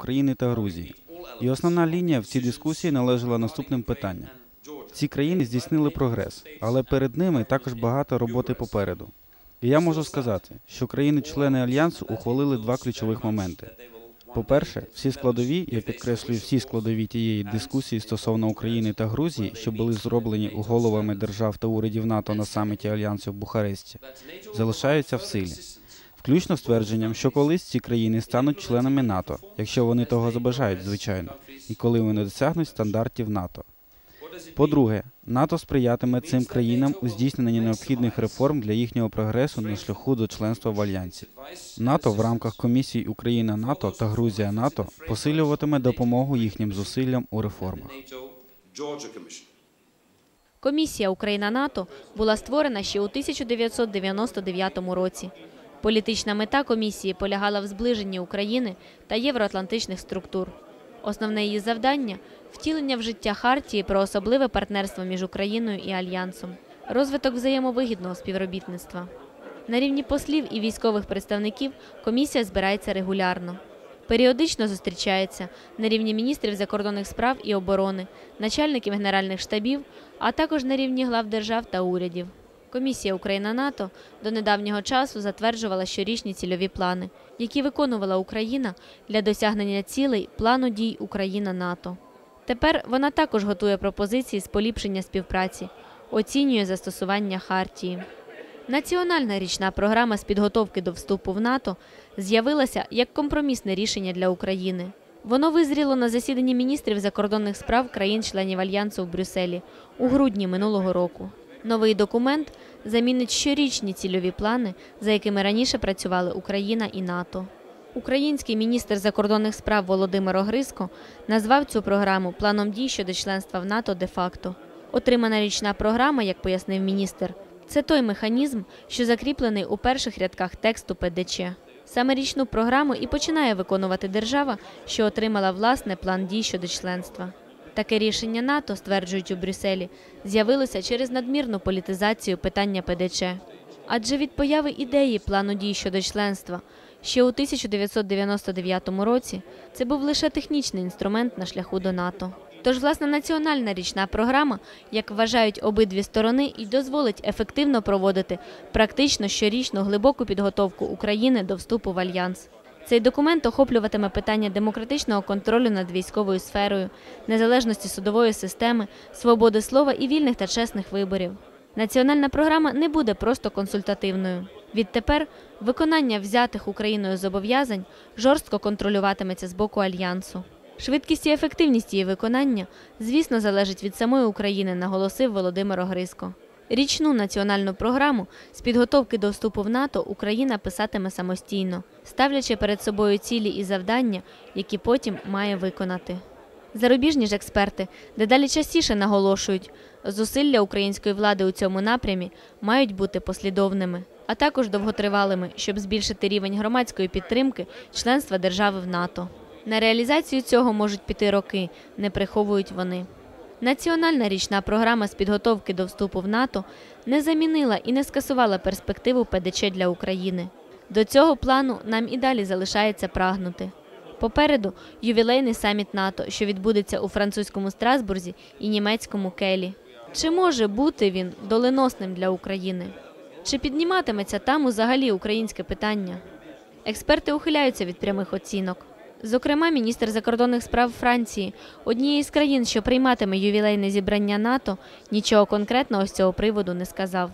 України та Грузії. І основна лінія в цій дискусії належала наступним питанням. Ці країни здійснили прогрес, але перед ними також багато роботи попереду. І я можу сказати, що країни-члени альянсу ухвалили два ключових моменти. По-перше, всі складові, я підкреслюю всі складові тієї дискусії стосовно України та Грузії, що були зроблені головами держав та урядів НАТО на саміті альянсу в Бухаресті, залишаються в силі, включно з твердженням, що колись ці країни стануть членами НАТО, якщо вони того забажають, звичайно, і коли вони досягнуть стандартів НАТО. По-друге, НАТО сприятиме цим країнам у здійсненні необхідних реформ для їхнього прогресу на шляху до членства в альянсі. НАТО в рамках комісій Україна НАТО та Грузія НАТО посилюватиме допомогу їхнім зусиллям у реформах. Комісія Україна-НАТО була створена ще у 1999 році. Політична мета комісії полягала в зближенні України та євроатлантичних структур. Основне її завдання втілення в життя хартії про особливе партнерство між Україною і Альянсом, розвиток взаємовигідного співробітництва. На рівні послів і військових представників комісія збирається регулярно. Періодично зустрічається на рівні міністрів закордонних справ і оборони, начальників генеральних штабів, а також на рівні глав держав та урядів. Комісія Україна-НАТО до недавнього часу затверджувала щорічні цільові плани, які виконувала Україна для досягнення цілей плану дій Україна-НАТО. Тепер вона також готує пропозиції з поліпшення співпраці, оцінює застосування хартії. Національна річна програма з підготовки до вступу в НАТО з'явилася як компромісне рішення для України. Воно визріло на засіданні міністрів закордонних справ країн-членів альянсу в Брюсселі у грудні минулого року. Новий документ замінить щорічні цільові плани, за якими раніше працювали Україна і НАТО. Український міністр закордонних справ Володимир Огриско назвав цю програму планом дій щодо членства в НАТО де-факто. Отримана річна програма, як пояснив міністр, це той механізм, що закріплений у перших рядках тексту ПДЧ. Саме річну програму і починає виконувати держава, що отримала власне план дій щодо членства. Таке рішення НАТО, стверджують у Брюсселі, з'явилося через надмірну політизацію питання ПДЧ. Адже від появи ідеї плану дій щодо членства ще у 1999 році це був лише технічний інструмент на шляху до НАТО. Тож, власне, національна річна програма, як вважають обидві сторони, і дозволить ефективно проводити практично щорічну глибоку підготовку України до вступу в альянс. Цей документ охоплюватиме питання демократичного контролю над військовою сферою, незалежності судової системи, свободи слова і вільних та чесних виборів. Національна програма не буде просто консультативною. Відтепер виконання взятих Україною зобов'язань жорстко контролюватиметься з боку альянсу. Швидкість і ефективність її виконання, звісно, залежить від самої України, наголосив Володимир Огриско. Річну національну програму з підготовки до вступу в НАТО Україна писатиме самостійно, ставлячи перед собою цілі і завдання, які потім має виконати. Зарубіжні ж експерти дедалі частіше наголошують, зусилля української влади у цьому напрямі мають бути послідовними, а також довготривалими, щоб збільшити рівень громадської підтримки членства держави в НАТО. На реалізацію цього можуть піти роки, не приховують вони. Національна річна програма з підготовки до вступу в НАТО не замінила і не скасувала перспективу ПДЧ для України. До цього плану нам і далі залишається прагнути. Попереду ювілейний саміт НАТО, що відбудеться у французькому Страсбурзі і німецькому Келі. Чи може бути він доленосним для України? Чи підніматиметься там взагалі українське питання? Експерти ухиляються від прямих оцінок. Зокрема, міністр закордонних справ Франції, однієї з країн, що прийматиме ювілейне зібрання НАТО, нічого конкретного з цього приводу не сказав.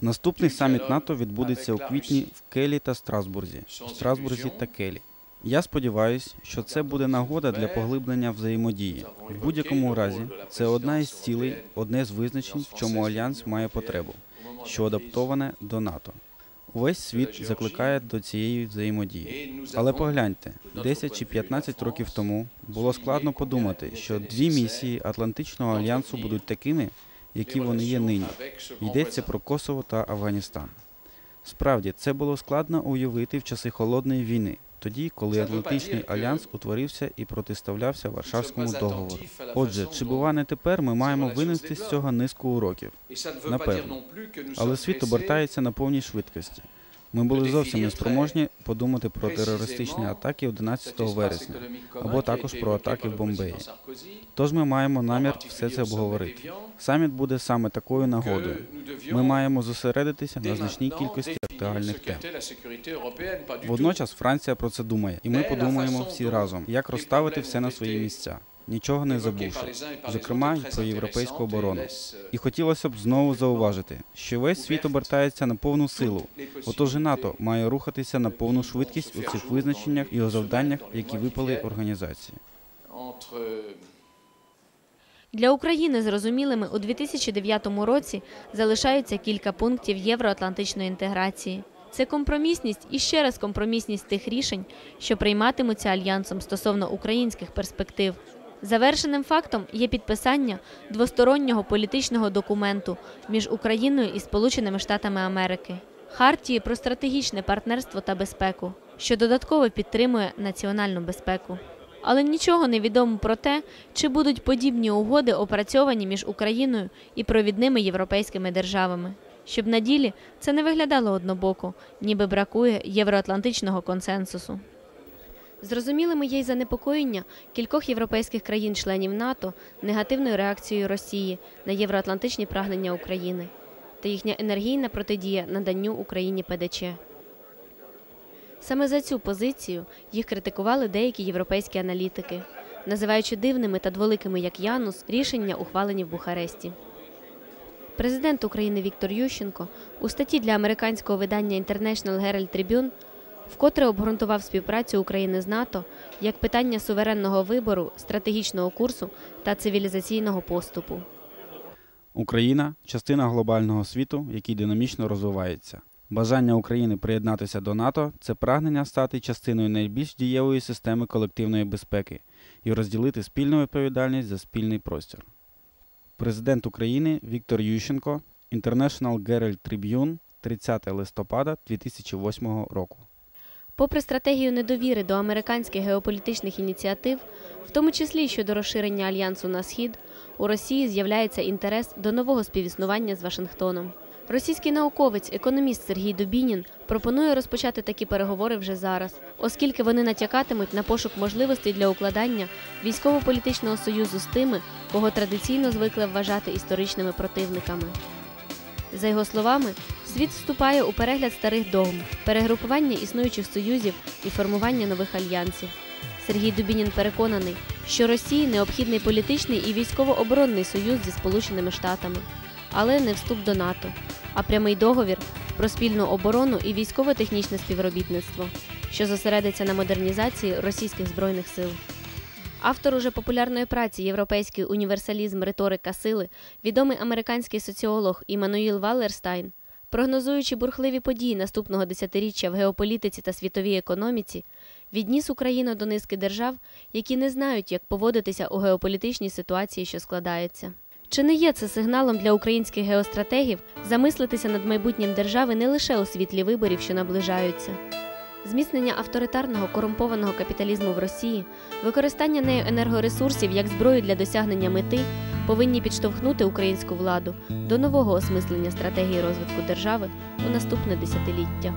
Наступний саміт НАТО відбудеться у квітні в Келі та Страсбурзі, в Страсбурзі та Келі. Я сподіваюся, що це буде нагода для поглиблення взаємодії. В будь-якому разі, це одна із цілей, одне з визначень, в чому альянс має потребу, що адаптоване до НАТО. Увесь світ закликає до цієї взаємодії. Але погляньте, 10 чи 15 років тому було складно подумати, що дві місії Атлантичного альянсу будуть такими, які вони є нині. Йдеться про Косово та Афганістан. Справді, це було складно уявити в часи холодної війни, тоді, коли Атлантичний альянс утворився і протиставлявся Варшавському договору. Отже, чи бува не тепер ми маємо винести з цього низку уроків? Напевно. nous Але світ обертається на повній швидкості. Ми були зовсім неспроможні подумати про терористичні атаки 11 вересня, або також про атаки в Бомбеї. Тож ми маємо намір все це обговорити. Саміт буде саме такою нагодою. Ми маємо зосередитися на значній кількості актуальних тем. Водночас Франція про це думає, і ми подумаємо всі разом, як розставити все на свої місця, нічого не забувши, зокрема й про європейську оборону. І хотілося б знову зауважити, що весь світ обертається на повну силу. Отож і НАТО має рухатися на повну швидкість у цих визначеннях і у завданнях, які випали організації. Для України зрозумілими у 2009 році залишаються кілька пунктів євроатлантичної інтеграції. Це компромісність і ще раз компромісність тих рішень, що прийматимуться альянсом стосовно українських перспектив. Завершеним фактом є підписання двостороннього політичного документу між Україною і Сполученими Штатами Америки, хартії про стратегічне партнерство та безпеку, що додатково підтримує національну безпеку. Але нічого не відомо про те, чи будуть подібні угоди опрацьовані між Україною і провідними європейськими державами. Щоб на ділі це не виглядало однобоко, ніби бракує євроатлантичного консенсусу. Зрозумілими є й занепокоєння кількох європейських країн-членів НАТО негативною реакцією Росії на євроатлантичні прагнення України та їхня енергійна протидія наданню Україні ПДЧ. Саме за цю позицію їх критикували деякі європейські аналітики, називаючи дивними та дволикими як Янус рішення, ухвалені в Бухаресті. Президент України Віктор Ющенко у статті для американського видання International Herald Tribune вкотре обґрунтував співпрацю України з НАТО як питання суверенного вибору, стратегічного курсу та цивілізаційного поступу. Україна частина глобального світу, який динамічно розвивається. Бажання України приєднатися до НАТО це прагнення стати частиною найбільш дієвої системи колективної безпеки і розділити спільну відповідальність за спільний простір. Президент України Віктор Ющенко, International Herald Tribune, 30 листопада 2008 року. Попри стратегію недовіри до американських геополітичних ініціатив, в тому числі щодо розширення альянсу на схід, у Росії з'являється інтерес до нового співіснування з Вашингтоном. Російський науковець, економіст Сергій Дубінін пропонує розпочати такі переговори вже зараз, оскільки вони натякатимуть на пошук можливостей для укладання військово-політичного союзу з тими, кого традиційно звикли вважати історичними противниками. За його словами, світ вступає у перегляд старих догм, перегрупування існуючих союзів і формування нових альянсів. Сергій Дубінін переконаний, що Росії необхідний політичний і військово-оборонний союз зі Сполученими Штатами, але не вступ до НАТО, а прямий договір про спільну оборону і військово-технічне співробітництво, що зосередиться на модернізації російських збройних сил. Автор уже популярної праці Європейський універсалізм риторика сили, відомий американський соціолог Іммануїл Валлерстайн, прогнозуючи бурхливі події наступного десятиріччя в геополітиці та світовій економіці, відніс Україну до низки держав, які не знають, як поводитися у геополітичній ситуації, що складається. Чи не є це сигналом для українських геостратегів замислитися над майбутнім держави не лише у світлі виборів, що наближаються? Зміцнення авторитарного корумпованого капіталізму в Росії, використання нею енергоресурсів як зброю для досягнення мети повинні підштовхнути українську владу до нового осмислення стратегії розвитку держави у наступне десятиліття.